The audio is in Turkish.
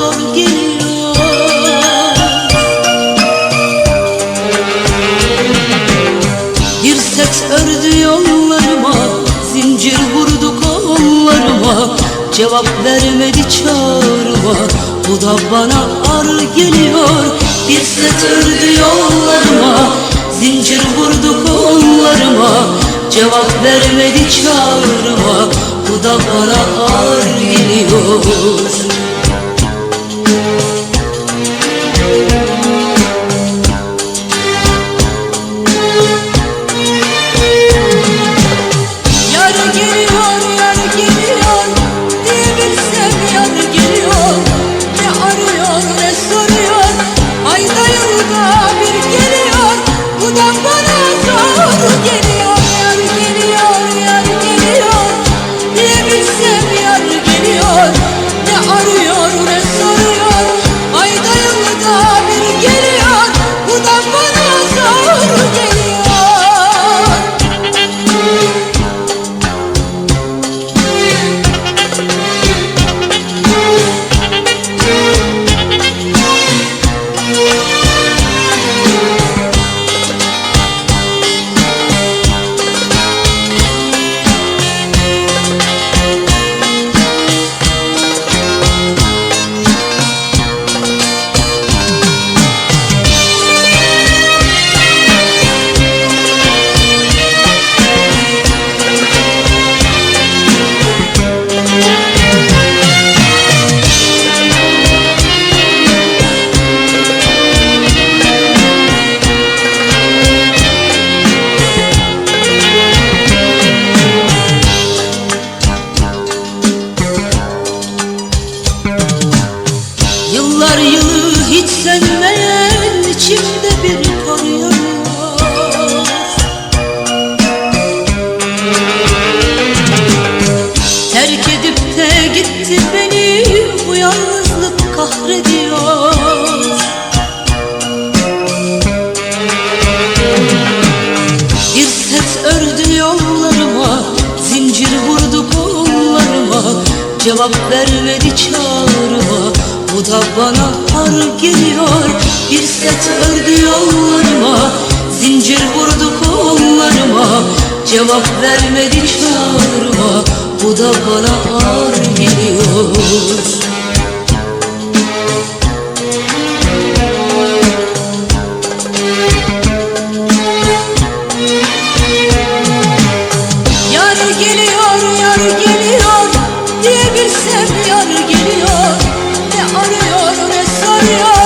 son geliyor. Ördü yollarıma Zincir vurdu kollarıma. Cevap vermedi çağrıma Bu da bana ağır geliyor. Bir Dirsek ördü yollarıma Zincir vurdu kollarıma. Cevap vermedi çağrıma Bu da bana ağır geliyor. Yıllar yılı hiç sönmeyen içimde bir kor yanıyor Terk edip de gitti beni bu yalnızlık kahrediyor. Bir set ördü yollarıma Zincir vurdu kollarıma Cevap vermedi çağrıma bu da bana ağır geliyor. Bir set ördü yollarıma Zincir vurdu kollarıma Cevap vermedi çağrıma Bu da bana ağır geliyor. Yar geliyor. You.